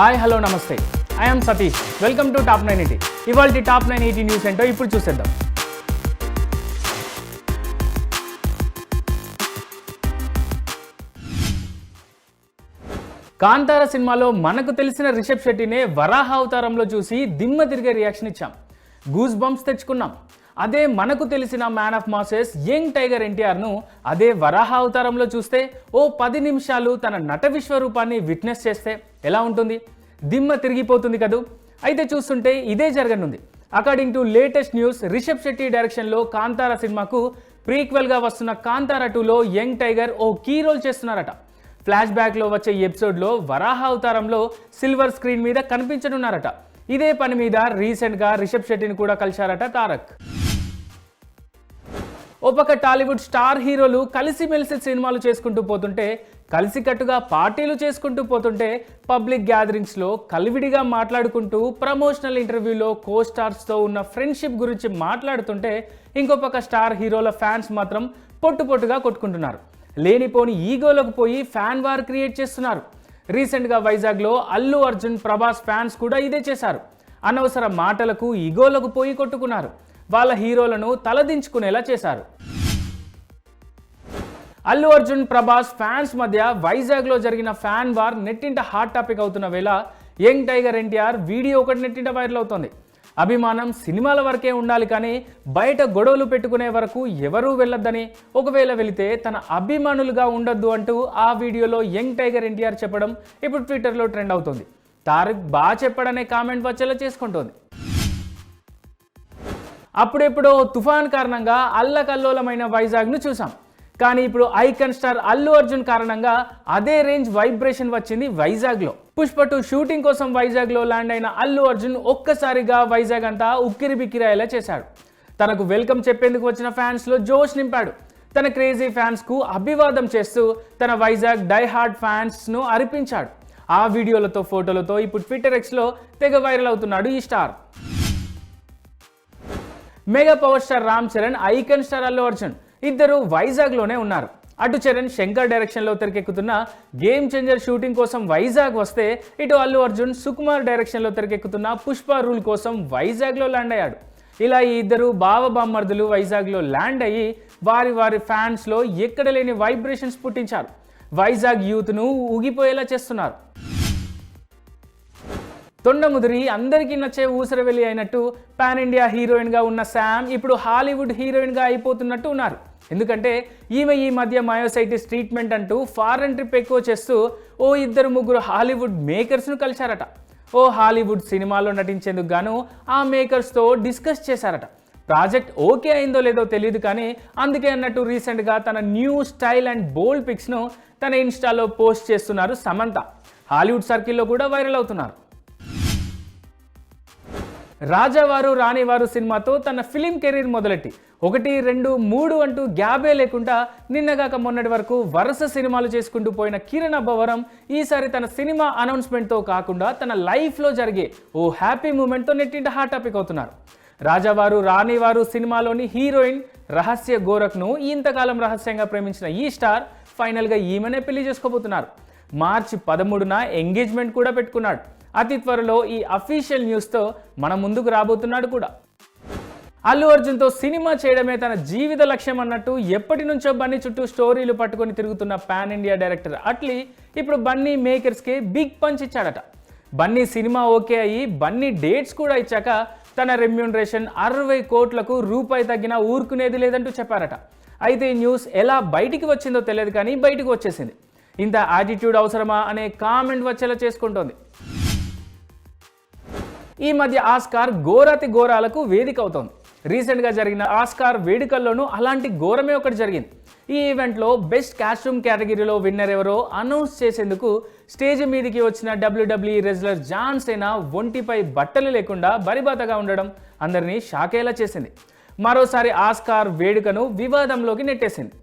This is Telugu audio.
హాయ్ హలో నమస్తే. I'm Satish welcome to top nine eighty ఇవాళ టాప్ నైన్ ఎయిటీ న్యూస్ ఏంటో ఇప్పుడు చూసేద్దాం. కాంతార సినిమాలో మనకు తెలిసిన రిషబ్ శెట్టినే వరాహ అవతారంలో చూసి దిమ్మ తిరిగే రియాక్షన్ ఇచ్చాం. గూస్ బంప్స్ తెచ్చుకున్నాం. అదే మనకు తెలిసిన man of masses young tiger ఎన్టీఆర్ను అదే వరాహ అవతారంలో చూస్తే ఓ పది నిమిషాలు తన నట విశ్వరూపాన్ని విట్నెస్ చేస్తే ఎలా ఉంటుంది? దిమ్మ తిరిగిపోతుంది కదూ? అయితే చూస్తుంటే ఇదే జరగనుంది. According to latest news Rishab Shetty డైరెక్షన్లో కాంతార సినిమాకు ప్రీక్వెల్గా వస్తున్న కాంతార టూలో యంగ్ టైగర్ ఓ కీ రోల్ చేస్తున్నారట. ఫ్లాష్ బ్యాక్లో వచ్చే ఎపిసోడ్లో వరాహ అవతారంలో సిల్వర్ స్క్రీన్ మీద కనిపించనున్నారట. ఇదే పని మీద రీసెంట్గా రిషబ్ శెట్టిని కూడా కలిశారట తారక్. ఓ పక్క టాలీవుడ్ స్టార్ హీరోలు కలిసిమెలిసి సినిమాలు చేసుకుంటూ పోతుంటే కలిసికట్టుగా పార్టీలు చేసుకుంటూ పోతుంటే పబ్లిక్ గ్యాదరింగ్స్లో కలివిడిగా మాట్లాడుకుంటూ ప్రమోషనల్ ఇంటర్వ్యూలో కో స్టార్స్తో ఉన్న ఫ్రెండ్షిప్ గురించి మాట్లాడుతుంటే ఇంకో పక్క స్టార్ హీరోల ఫ్యాన్స్ మాత్రం పొట్టు పొట్టుగా కొట్టుకుంటున్నారు. లేనిపోని ఈగోలకు పోయి ఫ్యాన్ వార్ క్రియేట్ చేస్తున్నారు. రీసెంట్గా వైజాగ్లో అల్లు అర్జున్ ప్రభాస్ ఫ్యాన్స్ కూడా ఇదే చేశారు. అనవసర మాటలకు ఇగోలకు పోయి కొట్టుకున్నారు. వాళ్ళ హీరోలను తలదించుకునేలా చేశారు. అల్లు అర్జున్ ప్రభాస్ ఫ్యాన్స్ మధ్య వైజాగ్లో జరిగిన ఫ్యాన్ వార్ నెట్టింట హాట్ టాపిక్ అవుతున్న వేళ యంగ్ టైగర్ ఎన్టీఆర్ వీడియో ఒకటి నెట్టింట వైరల్ అవుతోంది. అభిమానం సినిమాల వరకే ఉండాలి కానీ బయట గొడవలు పెట్టుకునే వరకు ఎవరూ వెళ్ళొద్దని ఒకవేళ వెళితే తన అభిమానులుగా ఉండొద్దు అంటూ ఆ వీడియోలో యంగ్ టైగర్ ఎన్టీఆర్ చెప్పడం ఇప్పుడు ట్విట్టర్లో ట్రెండ్ అవుతుంది. తారక్ బాగా చెప్పడనే కామెంట్ వచ్చేలా చేసుకుంటోంది. అప్పుడెప్పుడో తుఫాన్ కారణంగా అల్లకల్లోలమైన వైజాగ్ను చూసాం కానీ ఇప్పుడు ఐకన్ స్టార్ అల్లు అర్జున్ కారణంగా అదే రేంజ్ వైబ్రేషన్ వచ్చింది వైజాగ్లో. పుష్ప టూ షూటింగ్ కోసం వైజాగ్లో ల్యాండ్ అయిన అల్లు అర్జున్ ఒక్కసారిగా వైజాగ్ అంతా ఉక్కిరి బిక్కిరాయేలా చేశాడు. తనకు వెల్కమ్ చెప్పేందుకు వచ్చిన ఫ్యాన్స్లో జోష్ నింపాడు. తన క్రేజీ ఫ్యాన్స్కు అభివాదం చేస్తూ తన వైజాగ్ డై హార్డ్ ఫ్యాన్స్ను అరిపించాడు. ఆ వీడియోలతో ఫోటోలతో ఇప్పుడు ట్విట్టర్ ఎక్స్లో తెగ వైరల్ అవుతున్నాడు ఈ star. Mega power star Ram Charan icon star Allu Arjun ఇద్దరు వైజాగ్లోనే ఉన్నారు. అటు చరణ్ శంకర్ డైరెక్షన్లో తెరకెక్కుతున్న గేమ్ చేంజర్ షూటింగ్ కోసం వైజాగ్ వస్తే ఇటు అల్లు అర్జున్ సుకుమార్ డైరెక్షన్లో తెరకెక్కుతున్న పుష్ప రూల్ కోసం వైజాగ్లో ల్యాండ్ అయ్యాడు. ఇలా ఈ ఇద్దరు బావ బామ్మర్దులు వైజాగ్లో ల్యాండ్ అయ్యి వారి వారి ఫ్యాన్స్లో ఎక్కడ లేని వైబ్రేషన్స్ పుట్టించారు. వైజాగ్ యూత్ను ఊగిపోయేలా చేస్తున్నారు. తొండముదిరి అందరికీ నచ్చే ఊసరవెల్లి అయినట్టు పాన్ ఇండియా హీరోయిన్గా ఉన్న శామ్ ఇప్పుడు హాలీవుడ్ హీరోయిన్గా అయిపోతున్నట్టు ఉన్నారు. ఎందుకంటే ఈమె ఈ మధ్య మయోసైటిస్ ట్రీట్మెంట్ అంటూ ఫారెన్ ట్రిప్ ఎక్కువ చేస్తూ ఓ ఇద్దరు ముగ్గురు హాలీవుడ్ మేకర్స్ను కలిశారట. ఓ హాలీవుడ్ సినిమాలో నటించేందుకు గాను ఆ మేకర్స్తో డిస్కస్ చేశారట. ప్రాజెక్ట్ ఓకే అయిందో లేదో తెలియదు కానీ అందుకే అన్నట్టు రీసెంట్గా తన న్యూ స్టైల్ అండ్ బోల్డ్ పిక్స్ను తన ఇన్స్టాలో పోస్ట్ చేస్తున్నారు సమంత. హాలీవుడ్ సర్కిల్లో కూడా వైరల్ అవుతున్నారు. రాజావారు రాణివారు సినిమాతో తన ఫిలిం కెరీర్ మొదలెట్టి ఒకటి రెండు మూడు అంటూ గ్యాబే లేకుండా నిన్నగాక మొన్నటి వరకు వరుస సినిమాలు చేసుకుంటూ పోయిన కిరణ్ అబ్బవరం ఈసారి తన సినిమా అనౌన్స్మెంట్తో కాకుండా తన లైఫ్లో జరిగే ఓ హ్యాపీ మూమెంట్తో నెట్టింట హాట్ టాపిక్ అవుతున్నారు. రాజావారు రాణివారు సినిమాలోని హీరోయిన్ రహస్య గోరఖ్ను ఇంతకాలం రహస్యంగా ప్రేమించిన ఈ స్టార్ ఫైనల్గా ఈమెనే పెళ్ళి చేసుకోబోతున్నారు. మార్చి పదమూడున ఎంగేజ్మెంట్ కూడా పెట్టుకున్నాడు. అతి త్వరలో ఈ అఫీషియల్ న్యూస్తో మన ముందుకు రాబోతున్నాడు కూడా. అల్లు అర్జున్తో సినిమా చేయడమే తన జీవిత లక్ష్యం అన్నట్టు ఎప్పటి నుంచో బన్నీ చుట్టూ స్టోరీలు పట్టుకొని తిరుగుతున్న పాన్ ఇండియా డైరెక్టర్ అట్లీ ఇప్పుడు బన్నీ మేకర్స్కి బిగ్ పంచ్ ఇచ్చాడట. బన్నీ సినిమా ఓకే అయ్యి బన్నీ డేట్స్ కూడా ఇచ్చాక తన రెమ్యూనరేషన్ అరవై కోట్లకు రూపాయి తగ్గినా ఊరుకునేది లేదంటూ చెప్పారట. అయితే ఈ న్యూస్ ఎలా బయటికి వచ్చిందో తెలియదు కానీ బయటకు వచ్చేసింది. ఇంత యాటిట్యూడ్ అవసరమా అనే కామెంట్ వచ్చేలా చేసుకుంటోంది. ఈ మధ్య ఆస్కార్ ఘోరాతి ఘోరాలకు వేదిక అవుతోంది రీసెంట్గా జరిగిన ఆస్కార్ వేడుకల్లోనూ అలాంటి ఘోరమే ఒకటి జరిగింది. ఈ ఈవెంట్లో బెస్ట్ కాస్ట్యూమ్ కేటగిరీలో విన్నర్ ఎవరో అనౌన్స్ చేసేందుకు స్టేజ్ మీదకి వచ్చిన డబ్ల్యూడబ్ల్యూ రెజ్లర్ జాన్ సేనా ఒంటిపై బట్టలు లేకుండా బరిబాతగా ఉండడం అందరినీ షాకేలా చేసింది. మరోసారి ఆస్కార్ వేడుకను వివాదంలోకి నెట్టేసింది.